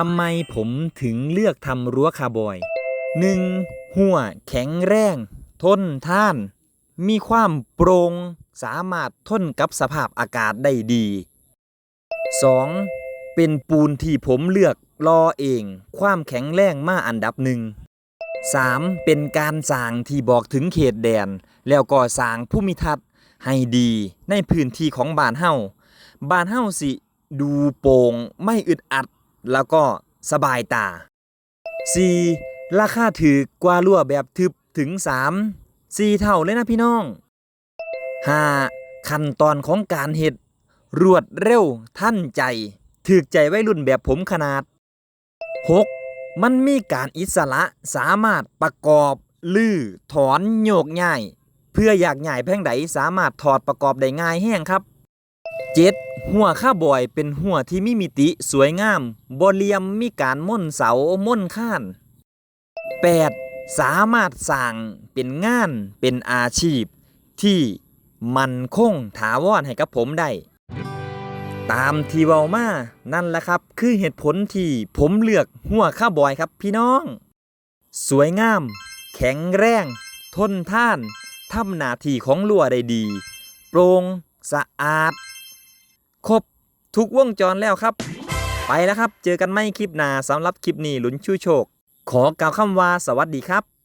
ทำไมผมถึงเลือกทำรั้วคาร์บอย 1. หัวแข็งแรง ทนท่าน มีความโปร่งสามารถทนกับสภาพอากาศได้ดี 2. เป็นปูนที่ผมเลือกรอเอง ความแข็งแรงมาอันดับหนึ่ง 3. เป็นการสร้างที่บอกถึงเขตแดน แล้วก็สร้างภูมิทัศน์ให้ดีในพื้นที่ของบ้านเฮาบ้านเฮาสิ ดูโปร่งไม่อึดอัด แล้วก็สบายตา 4. ราคาถือกว่ารั่วแบบทึบถึง 3 4 เท่าเลยนะพี่น้อง 5. ขั้นตอนของการเฮ็ดรวดเร็วทันใจถึกใจไว้รุ่นแบบผมขนาด 6. มันมีการอิสระสามารถประกอบ ลื้อถอนโยกย้าย เพื่ออยากย้ายแพ่งใดสามารถถอดประกอบได้ง่ายแห้งครับ 7. หัวข้าบอยเป็นหัวที่มีมิติสวยงามบเหลียมมีการม่นเสาม่นข้าน 8. สามารถสร้างเป็นงานเป็นอาชีพ ที่มันคงถาวรให้กับผมได้ ตามที่เว้ามานั่นแหละครับ คือเหตุผลที่ผมเลือกหัวข้าบอยครับพี่น้อง สวยงาม แข็งแรง ทนท่านทำหน้าที่ของลัวได้ดี โปร่งสะอาด ครบทุกวงจรแล้วครับ ไปแล้วครับ เจอกันไม่คลิปหน้าสำหรับคลิปนี้ลุ้นชูโชค ขอกล่าวคำว่าสวัสดีครับ